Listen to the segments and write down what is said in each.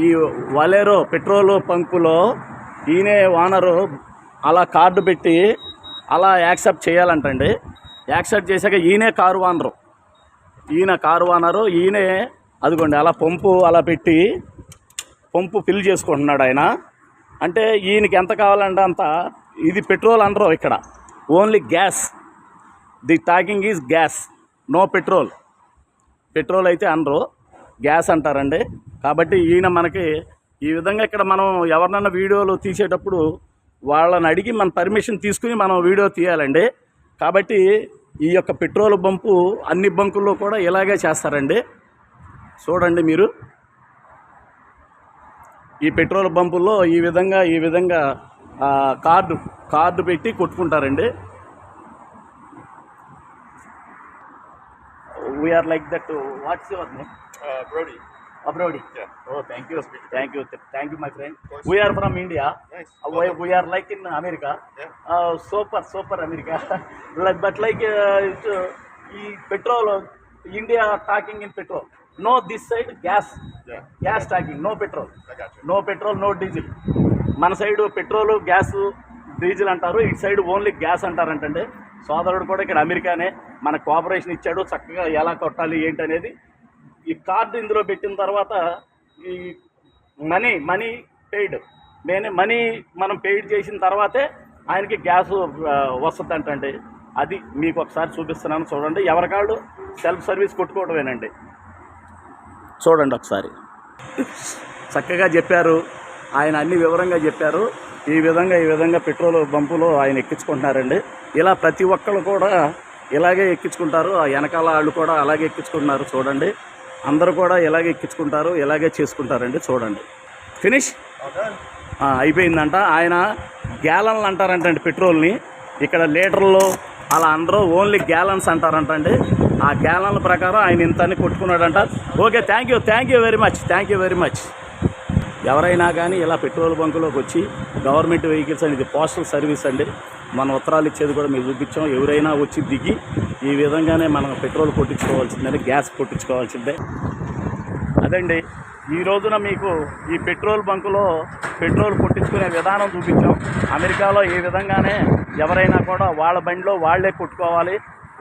ఈ వలేరో పెట్రోల్ పంపులో ఈయనే ఓనరు అలా కార్డు పెట్టి అలా యాక్సెప్ట్ చేయాలంటండి. యాక్సెప్ట్ చేశాక ఈయనే కారు ఓనరు ఈయన కారు ఓనరు ఈయనే అదిగోండి అలా పంపు అలా పెట్టి పంపు ఫిల్ చేసుకుంటున్నాడు ఆయన. అంటే ఈయనకి ఎంత కావాలంటే అంత. ఇది పెట్రోల్ అనరు ఇక్కడ. Only gas. The talking is gas. No petrol. Petrol అయితే అనరు. గ్యాస్ అంటారండి. కాబట్టి ఈయన మనకి ఈ విధంగా ఇక్కడ మనం ఎవరినైనా వీడియోలు తీసేటప్పుడు వాళ్ళని అడిగి మన పర్మిషన్ తీసుకుని మనం వీడియో తీయాలండి. కాబట్టి ఈ యొక్క పెట్రోల్ బంపు అన్ని బంకుల్లో కూడా ఇలాగే చేస్తారండి. చూడండి మీరు. ఈ పెట్రోల్ బంపుల్లో ఈ విధంగా ఈ విధంగా కార్డు కార్డు పెట్టి కొట్టుకుంటారండి. We're like that what's your name Brody అబ్రోడి. ఓ thank you thank you thank you my friend we're from India Nice. We're like in America Yeah. Super super America but like ఈ petrol India talking in petrol no this side gas Yeah. Gas talking no petrol I got you. No petrol no diesel మన side petrol gas diesel అంటారు. ఇటు side only gas అంటారంటండి. సోదరుడు కూడా ఇక్కడ అమెరికానే మన cooperation ఇచ్చాడు. చక్కగా ఎలా కొట్టాలి ఏంటి అనేది ఈ కార్డు ఇందులో పెట్టిన తర్వాత ఈ మనీ మనీ పెయిడ్ నేను మనీ మనం పెయిడ్ చేసిన తర్వాతే ఆయనకి గ్యాస్ వస్తుంది అంటండి అది మీకు ఒకసారి చూపిస్తున్నాను చూడండి. ఎవరికాళ్ళు సెల్ఫ్ సర్వీస్ కొట్టుకోవడమేనండి చూడండి ఒకసారి. చక్కగా చెప్పారు. ఆయన అన్ని వివరంగా చెప్పారు. ఈ విధంగా ఈ విధంగా పెట్రోల్ బంపులో ఆయన ఎక్కించుకుంటున్నారండి. ఇలా ప్రతి ఒక్కళ్ళు కూడా ఇలాగే ఎక్కించుకుంటారు. ఆ వెనకాల వాళ్ళు కూడా అలాగే ఎక్కించుకుంటున్నారు. చూడండి. అందరూ కూడా ఇలాగే ఎక్కించుకుంటారు ఇలాగే చేసుకుంటారండి చూడండి. ఫినిష్ అయిపోయిందంట. ఆయన గ్యాలన్లు అంటారంటండి పెట్రోల్ని. ఇక్కడ లీటర్లు అలా అందరూ ఓన్లీ గ్యాలన్స్ అంటారంటండి. ఆ గ్యాలన్ల ప్రకారం ఆయన ఇంత అని కొట్టుకున్నాడంట. Okay thank you thank you very much thank you very much ఎవరైనా కానీ ఇలా పెట్రోల్ బంకులోకి వచ్చి గవర్నమెంట్ వెహికల్స్ అనేది పోస్టల్ సర్వీస్ అండి. మన ఉత్తరాలు ఇచ్చేది కూడా మేము చూపించాం. ఎవరైనా వచ్చి దిగి ఈ విధంగానే మనం పెట్రోల్ కొట్టించుకోవాల్సిందే గ్యాస్ కొట్టించుకోవాల్సిందే. అదండి ఈ రోజున మీకు ఈ పెట్రోల్ బంకులో పెట్రోల్ కొట్టించుకునే విధానం చూపించాం. అమెరికాలో ఈ విధంగానే ఎవరైనా కూడా వాళ్ళ బండిలో వాళ్ళే కొట్టుకోవాలి.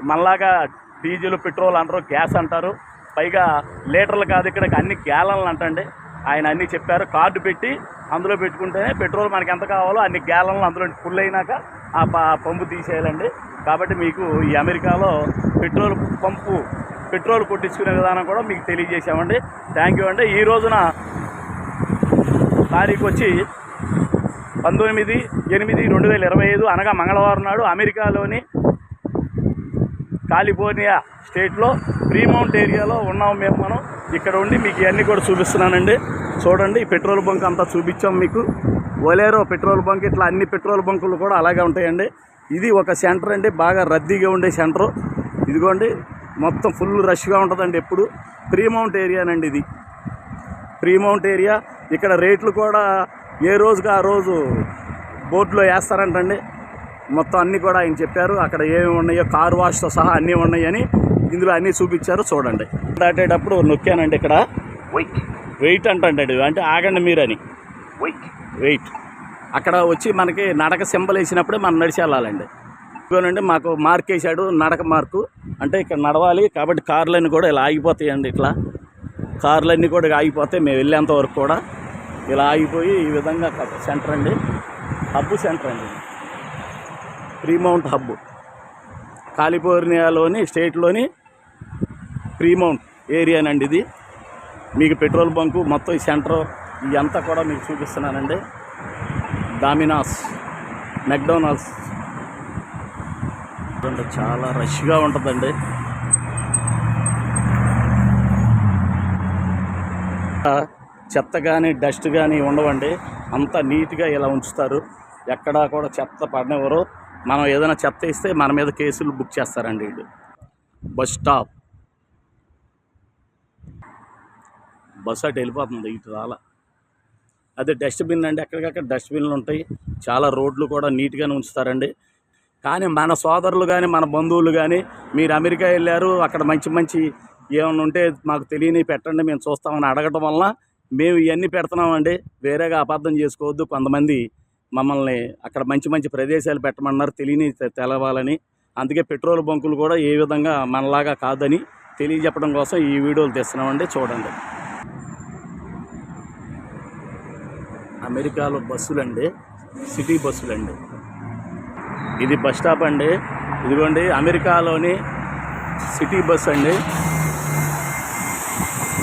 మనలాగా డీజిల్ పెట్రోల్ అంటారు గ్యాస్ అంటారు. పైగా లీటర్లు కాదు ఇక్కడ అన్ని గ్యాలన్లు అంటండి. ఆయన అన్నీ చెప్పారు. కార్డు పెట్టి అందులో పెట్టుకుంటేనే పెట్రోల్ మనకి ఎంత కావాలో అన్ని గ్యాలన్లు అందులో ఫుల్ అయినాక ఆ పంపు తీసేయాలండి. కాబట్టి మీకు ఈ అమెరికాలో పెట్రోల్ పంపు పెట్రోల్ కొట్టించుకునే విధానం కూడా మీకు తెలియజేసామండి థ్యాంక్ యూ అండి. ఈ రోజున తారీఖు వచ్చి పంతొమ్మిది ఎనిమిది రెండు వేల ఇరవై ఐదు అనగా మంగళవారం నాడు అమెరికాలోని కాలిఫోర్నియా స్టేట్లో ప్రీమౌంట్ ఏరియాలో ఉన్నాం మేము మనం. ఇక్కడ ఉండి మీకు ఇవన్నీ కూడా చూపిస్తున్నానండి. చూడండి పెట్రోల్ బంక్ అంతా చూపించాం మీకు. ఒలేరో పెట్రోల్ బంక్ ఇట్లా అన్ని పెట్రోల్ బంకులు కూడా అలాగే ఉంటాయండి. ఇది ఒక సెంటర్ అండి బాగా రద్దీగా ఉండే సెంటర్. ఇదిగోండి మొత్తం ఫుల్ రష్గా ఉంటుందండి ఎప్పుడు. ప్రీమౌంట్ ఏరియానండి ఇది. Fremont area. ఇక్కడ రేట్లు కూడా ఏ రోజుగా ఆ రోజు బోర్డులో వేస్తారంటండి. మొత్తం అన్నీ కూడా ఆయన చెప్పారు. అక్కడ ఏమి ఉన్నాయో కార్ వాష్తో సహా అన్నీ ఉన్నాయని ఇందులో అన్నీ చూపించారు. చూడండి. దాటేటప్పుడు నొక్కానండి ఇక్కడ. వెయిట్ వెయిట్ అంటండి అంటే ఆగండి మీరని. వెయిట్ వెయిట్ అక్కడ వచ్చి మనకి నడక సింబల్ వేసినప్పుడే మనం నడిచి వెళ్ళాలండి. ఇదిగోనండి మాకు మార్క్ వేసాడు నడక మార్కు. అంటే ఇక్కడ నడవాలి కాబట్టి కార్లన్నీ కూడా ఇలా ఆగిపోతాయండి ఇట్లా. కార్లన్నీ కూడా ఆగిపోతాయి. మేము వెళ్ళేంత వరకు కూడా ఇలా ఆగిపోయి ఈ విధంగా సెంటర్ అండి. హబ్ సెంటర్ అండి ప్రీమౌంట్ హబ్ కాలిఫోర్నియాలోని స్టేట్లోని ప్రీమౌంట్ ఏరియానండి ఇది. మీకు పెట్రోల్ బంకు మొత్తం ఈ సెంటర్ ఇదంతా కూడా మీకు చూపిస్తున్నానండి. డామినాస్ మెక్డొనాల్డ్స్ చాలా రష్గా ఉంటుందండి. చెత్త కానీ డస్ట్ కానీ ఉండవండి. అంత నీట్గా ఇలా ఉంచుతారు. ఎక్కడా కూడా చెత్త పడనివ్వరు. మనం ఏదైనా చెత్త ఇస్తే మన మీద కేసులు బుక్ చేస్తారండి వీళ్ళు. Bus stop. బస్ అటు వెళ్ళిపోతుంది ఇటు రాలా. అదే డస్ట్బిన్ అండి ఎక్కడికక్కడ డస్ట్బిన్లు ఉంటాయి. చాలా రోడ్లు కూడా నీట్గానే ఉంచుతారండి. కానీ మన సోదరులు కానీ మన బంధువులు కానీ మీరు అమెరికా వెళ్ళారు అక్కడ మంచి మంచి ఏమైనా ఉంటే మాకు తెలియని పెట్టండి మేము చూస్తామని అడగటం వలన మేము ఇవన్నీ పెడుతున్నామండి. వేరేగా అపార్థం చేసుకోవద్దు. కొంతమంది మమ్మల్ని అక్కడ మంచి మంచి ప్రదేశాలు పెట్టమన్నారు తెలియని తెలవాలని. అందుకే పెట్రోల్ బంకులు కూడా ఏ విధంగా మనలాగా కాదని తెలియజెప్పడం కోసం ఈ వీడియోలు తెస్తున్నామండి. చూడండి. అమెరికాలో బస్సులండి. సిటీ బస్సులండి. ఇది బస్ స్టాప్ అండి. ఇదిగోండి అమెరికాలోని సిటీ బస్ అండి.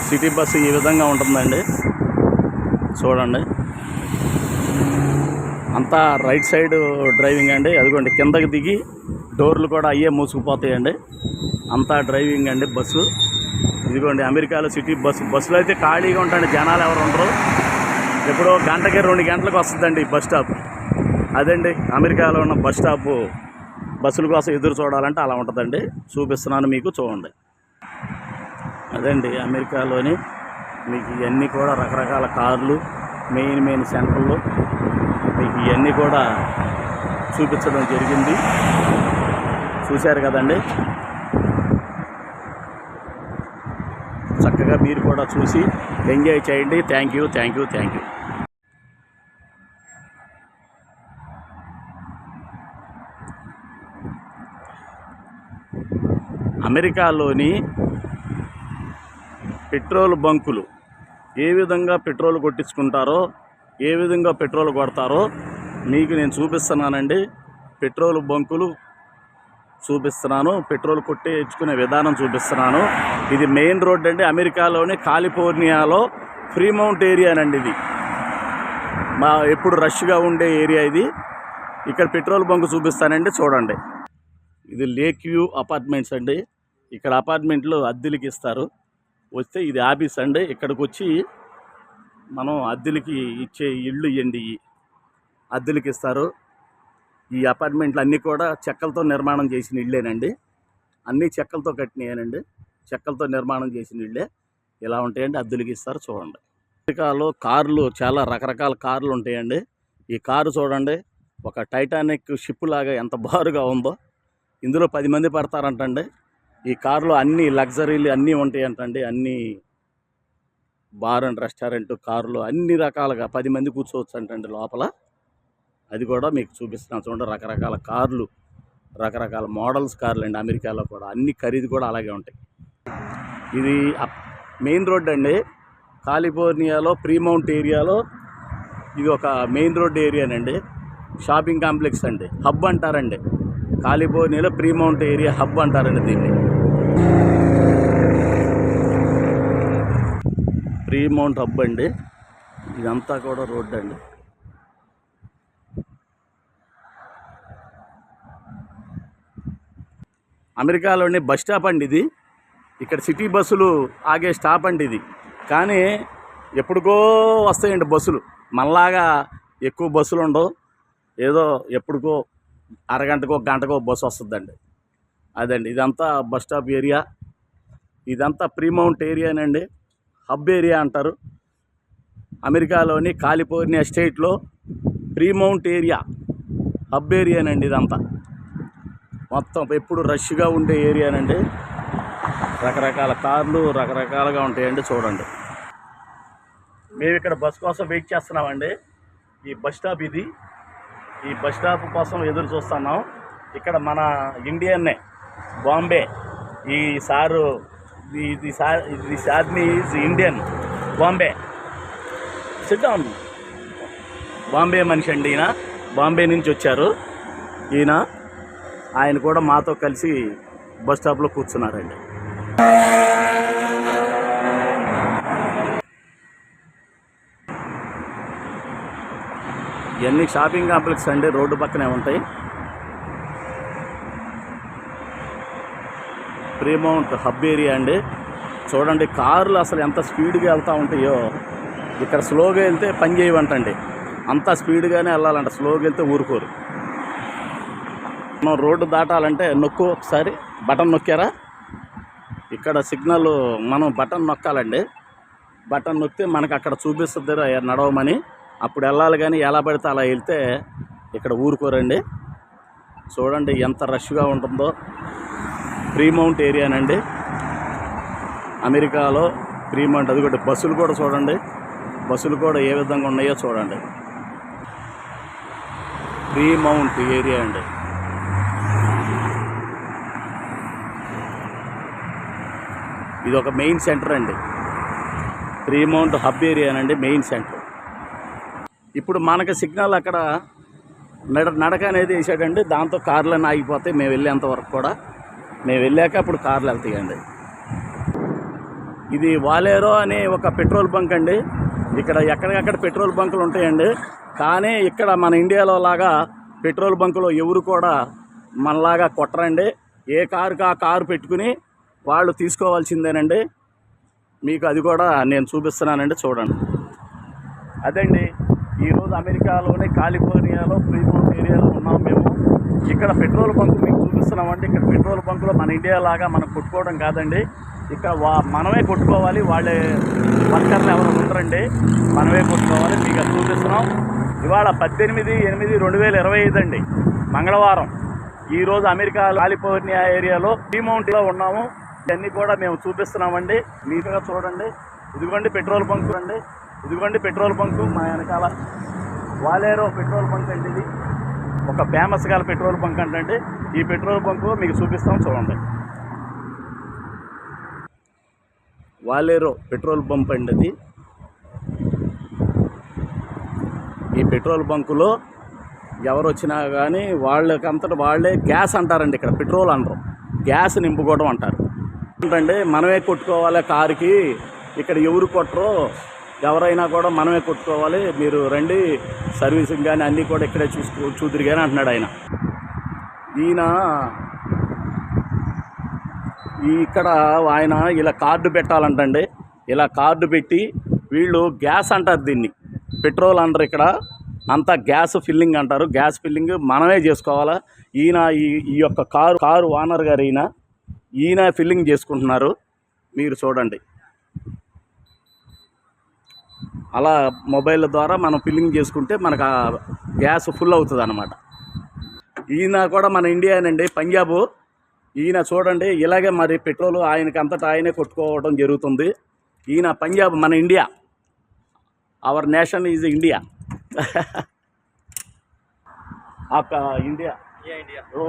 సిటీ బస్సు ఈ విధంగా ఉంటుందండి. చూడండి. అంతా రైట్ సైడ్ డ్రైవింగ్ అండి. అదిగోండి కిందకి దిగి డోర్లు కూడా అయ్యే మూసుకుపోతాయండి. అంతా డ్రైవింగ్ అండి బస్సు. ఇదిగోండి అమెరికాలో సిటీ బస్సు బస్సులో అయితే ఖాళీగా ఉంటాయండి జనాలు ఎవరు ఉండరు. ఎప్పుడో గంటకి రెండు గంటలకు వస్తుందండి ఈ బస్ స్టాప్. అదండి అమెరికాలో ఉన్న బస్ స్టాప్. బస్సుల కోసం ఎదురు చూడాలంటే అలా ఉంటుందండి. చూపిస్తున్నాను మీకు చూడండి. అదండి అమెరికాలోని మీకు ఇవన్నీ కూడా రకరకాల కార్లు మెయిన్ మెయిన్ సెంటర్లు. మీకు ఇవన్నీ కూడా చూపించడం జరిగింది. చూశారు కదండి? చక్కగా మీరు కూడా చూసి ఎంజాయ్ చేయండి. Thank you thank you thank you. అమెరికాలోని పెట్రోల్ బంకులు ఏ విధంగా పెట్రోల్ కొట్టించుకుంటారో ఏ విధంగా పెట్రోల్ కొడతారో మీకు నేను చూపిస్తున్నానండి. పెట్రోల్ బంకులు చూపిస్తున్నాను. పెట్రోల్ కొట్టించుకునే విధానం చూపిస్తున్నాను. ఇది మెయిన్ రోడ్ అండి. అమెరికాలోని కాలిఫోర్నియాలో ఫ్రీమౌంట్ ఏరియానండి ఇది. మా ఎప్పుడు రష్గా ఉండే ఏరియా ఇది. ఇక్కడ పెట్రోల్ బంక్ చూపిస్తానండి. చూడండి. ఇది లేక్ వ్యూ అపార్ట్మెంట్స్ అండి. ఇక్కడ అపార్ట్మెంట్లు అద్దెలకి ఇస్తారు. వస్తే ఇది ఆఫీస్ అండి. ఇక్కడికి వచ్చి మనం అద్దెలకి ఇచ్చే ఇళ్ళు ఇవ్వండి అద్దెలకి ఇస్తారు. ఈ అపార్ట్మెంట్లు అన్నీ కూడా చెక్కలతో నిర్మాణం చేసిన ఇళ్ళేనండి. అన్నీ చెక్కలతో కట్టినాయనండి. చెక్కలతో నిర్మాణం చేసిన ఇళ్ళే. ఇలా ఉంటాయండి? అద్దెలకి ఇస్తారు. చూడండి. అమెరికాలో కార్లు చాలా రకరకాల కార్లు ఉంటాయండి. ఈ కారు చూడండి. ఒక టైటానిక్ షిప్ లాగా ఎంత బారుగా ఉందో. ఇందులో పది మంది పడతారంటండి. ఈ కారులో అన్ని లగ్జరీలు అన్నీ ఉంటాయంటండి. అన్నీ బార్ అండ్ రెస్టారెంట్ కార్లు అన్ని రకాలుగా పది మంది కూర్చోవచ్చు అంటండి లోపల. అది కూడా మీకు చూపిస్తున్నాను చూడండి రకరకాల కార్లు రకరకాల మోడల్స్ కార్లు అండి అమెరికాలో కూడా. అన్ని ఖరీదు కూడా అలాగే ఉంటాయి. ఇది అప్- మెయిన్ రోడ్ అండి. కాలిఫోర్నియాలో ప్రీమౌంట్ ఏరియాలో ఇది ఒక మెయిన్ రోడ్ ఏరియానండి. షాపింగ్ కాంప్లెక్స్ అండి. హబ్ అంటారండి. కాలిఫోర్నియాలో ప్రీమౌంట్ ఏరియా హబ్ అంటారండి దీన్ని. ప్రీమౌంట్ హబ్ అండి. ఇదంతా కూడా రోడ్డు అండి. అమెరికాలోని బస్ స్టాప్ అండి ఇది. ఇక్కడ సిటీ బస్సులు ఆగే స్టాప్ అండి ఇది. కానీ ఎప్పుడుకో వస్తాయండి బస్సులు. మనలాగా ఎక్కువ బస్సులు ఉండవు. ఏదో ఎప్పుడుకో అరగంటకో గంటకో బస్సు వస్తుందండి. అదండి. ఇదంతా బస్ స్టాప్ ఏరియా. ఇదంతా ప్రీమౌంట్ ఏరియానండి హబ్ ఏరియా అంటారు. అమెరికాలోని కాలిఫోర్నియా స్టేట్లో ప్రీమౌంట్ ఏరియా హబ్ ఏరియానండి ఇదంతా. మొత్తం ఎప్పుడు రష్గా ఉండే ఏరియానండి రకరకాల కార్లు రకరకాలుగా ఉంటాయండి చూడండి. మేము ఇక్కడ బస్ కోసం వెయిట్ చేస్తున్నామండి. ఈ బస్ స్టాప్ ఇది. ఈ బస్ స్టాప్ కోసం ఎదురు చూస్తున్నాం. ఇక్కడ మన ఇండియన్నే బాంబే ఈ సారు ఇది సార్ ఇది సార్ని ఈజ్ ఇండియన్. బాంబే. సిద్ధం. బాంబే మనిషి అండి ఈయన. బాంబే నుంచి వచ్చారు. ఈయన ఆయన కూడా మాతో కలిసి బస్ స్టాప్లో కూర్చున్నారండి. ఇవన్నీ షాపింగ్ కాంప్లెక్స్ అండి రోడ్డు పక్కనే ఉంటాయి. ప్రీమౌంట్ హబ్ ఏరియా అండి. చూడండి కార్లు అసలు ఎంత స్పీడ్గా వెళ్తూ ఉంటాయో. ఇక్కడ స్లోగా వెళ్తే పని చేయవంటండి. అంత స్పీడ్గానే వెళ్ళాలంట. స్లోగా వెళ్తే ఊరుకోరు. మనం రోడ్డు దాటాలంటే నొక్కు ఒకసారి. బటన్ నొక్కారా? ఇక్కడ సిగ్నల్ మనం బటన్ నొక్కాలండి. బటన్ నొక్కితే మనకు అక్కడ చూపిస్తుంది నడవమని. అప్పుడు వెళ్ళాలి కానీ ఎలా పడితే అలా వెళ్తే ఇక్కడ ఊరుకోరండి. చూడండి ఎంత రష్గా ఉంటుందో. ప్రీమౌంట్ ఏరియానండి అమెరికాలో ప్రీమౌంట్ అది కూడా బస్సులు కూడా చూడండి. బస్సులు కూడా ఏ విధంగా ఉన్నాయో చూడండి. ప్రీమౌంట్ ఏరియా అండి. ఇది ఒక మెయిన్ సెంటర్ అండి. ప్రీమౌంట్ హబ్ ఏరియానండి మెయిన్ సెంటర్. ఇప్పుడు మనకి సిగ్నల్ అక్కడ నడ నడక అనేది వేసాడండి. దాంతో కార్లన్నీ ఆగిపోతాయి. మేము వెళ్ళేంత వరకు కూడా. మేము వెళ్ళాక అప్పుడు కార్లు వెళ్తాయండి. ఇది వాలేరో అనే ఒక పెట్రోల్ బంక్ అండి. ఇక్కడ ఎక్కడికక్కడ పెట్రోల్ బంకులు ఉంటాయండి. కానీ ఇక్కడ మన ఇండియాలో లాగా పెట్రోల్ బంకులో ఎవరు కూడా మనలాగా కొట్టరండి. ఏ కారుకి ఆ కారు పెట్టుకుని వాళ్ళు తీసుకోవాల్సిందేనండి. మీకు అది కూడా నేను చూపిస్తున్నానండి చూడండి. అదండి ఈరోజు అమెరికాలోనే కాలిఫోర్నియాలో ఫ్రీమౌంట్ ఏరియాలో ఉన్నాం మేము. ఇక్కడ పెట్రోల్ బంక్ చూస్తున్నామంటే ఇక్కడ పెట్రోల్ బంకులో మన ఇండియా లాగా మనం కొట్టుకోవడం కాదండి. ఇక్కడ వా మనమే కొట్టుకోవాలి వాళ్ళే వర్కర్లు ఎవరు ఉండరండి. మనమే కొట్టుకోవాలి మీకు చూపిస్తున్నాం. ఇవాళ పద్దెనిమిది ఎనిమిది రెండు వేల ఇరవై ఐదు అండి మంగళవారం. ఈరోజు అమెరికా కాలిఫోర్నియా ఏరియాలో టీమౌంట్లో ఉన్నాము. ఇవన్నీ కూడా మేము చూపిస్తున్నామండి. నీట్గా చూడండి. ఇదిగోండి పెట్రోల్ బంకు అండి. ఇదిగోండి పెట్రోల్ బంకు. మా వెనకాల వాలేరో పెట్రోల్ బంక్ అండి ఇది. ఒక ఫేమస్ గల పెట్రోల్ బంక్ అంటే ఈ పెట్రోల్ బంక్ మీకు చూపిస్తాం చూడండి. వాలేరో పెట్రోల్ బంప్ అండి అది. ఈ పెట్రోల్ బంకులో ఎవరు వచ్చినా కానీ వాళ్ళకంతట వాళ్ళే గ్యాస్ అంటారండి ఇక్కడ పెట్రోల్ అనరు. గ్యాస్ నింపుకోవడం అంటారు. ఏంటంటే మనమే కొట్టుకోవాలి కారుకి ఇక్కడ ఎవరు కొట్టరో ఎవరైనా కూడా మనమే కొట్టుకోవాలి. మీరు రండి. సర్వీసింగ్ కానీ అన్నీ కూడా ఇక్కడే చూసుకో చూదురు కానీ అంటున్నాడు ఆయన. ఈయన ఈ ఇక్కడ ఆయన ఇలా కార్డు పెట్టాలంటండి. ఇలా కార్డు పెట్టి వీళ్ళు గ్యాస్ అంటారు దీన్ని. పెట్రోల్ అంటారు ఇక్కడ. అంతా గ్యాస్ ఫిల్లింగ్ అంటారు. గ్యాస్ ఫిల్లింగ్ మనమే చేసుకోవాలా. ఈయన ఈ ఈ యొక్క కారు కారు ఓనర్ గారు ఈయన ఈయన ఫిల్లింగ్ చేసుకుంటున్నారు. మీరు చూడండి. అలా మొబైల్ ద్వారా మనం ఫిల్లింగ్ చేసుకుంటే మనకు ఆ గ్యాస్ ఫుల్ అవుతుంది అనమాట ఈయన కూడా మన ఇండియానండి పంజాబ్ ఈయన చూడండి ఇలాగే మరి పెట్రోల్ ఆయనకి అంతటా ఆయనే కొట్టుకోవడం జరుగుతుంది ఈయన పంజాబ్ మన India our nation is India आपका इंडिया ये इंडिया वो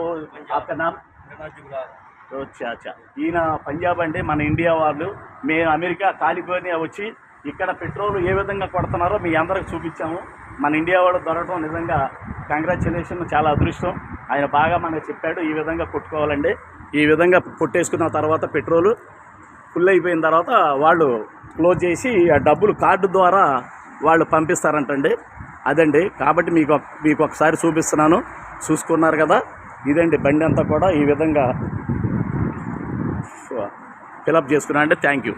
आपका नाम गणा जुगलाल అచ్చా అచ్చా ఈయన పంజాబ్ అంటే మన ఇండియా వాళ్ళు మేము అమెరికా కాలిఫోర్నియా వచ్చి ఇక్కడ పెట్రోల్ ఏ విధంగా కొడుతున్నారో మీ అందరికి చూపించాము. మన ఇండియా వాళ్ళు దొరకడం నిజంగా కంగ్రాచులేషన్ చాలా అదృష్టం. ఆయన బాగా మనకు చెప్పాడు ఈ విధంగా కొట్టుకోవాలండి. ఈ విధంగా కొట్టేసుకున్న తర్వాత పెట్రోలు ఫుల్ అయిపోయిన తర్వాత వాళ్ళు క్లోజ్ చేసి ఆ డబ్బులు కార్డు ద్వారా వాళ్ళు పంపిస్తారంటండి. అదండి. కాబట్టి మీకు మీకు ఒకసారి చూపిస్తున్నాను. చూసుకున్నారు కదా. ఇదండి బండి అంతా కూడా ఈ విధంగా ఫిలప్ చేసుకున్నా అంటే థ్యాంక్ యూ